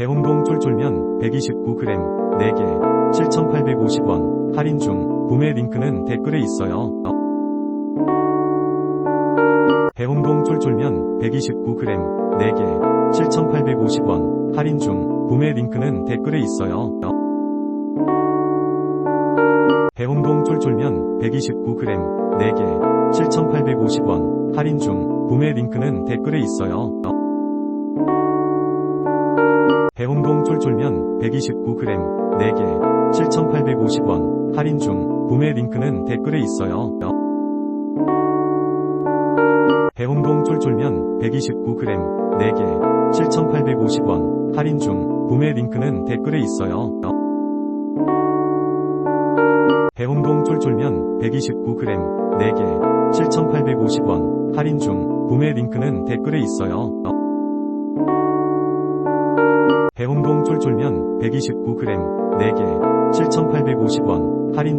배홍동 쫄쫄면 129g 4개 7,850원 할인 중 구매 링크는 댓글에 있어요. 배홍동 쫄쫄면 129g 4개 7,850원 할인 중 구매 링크는 댓글에 있어요. 배홍동 쫄쫄면 129g 4개 7,850원 할인 중 구매 링크는 댓글에 있어요. 배홍동 쫄쫄면 129g 4개 7,850원 할인 중 구매 링크는 댓글에 있어요. 배홍동 쫄쫄면 129g 4개 7,850원 할인 중 구매 링크는 댓글에 있어요. 배홍동 쫄쫄면 129g 4개 7,850원 할인 중 구매 링크는 댓글에 있어요. 129g 4개 7,850원 할인 중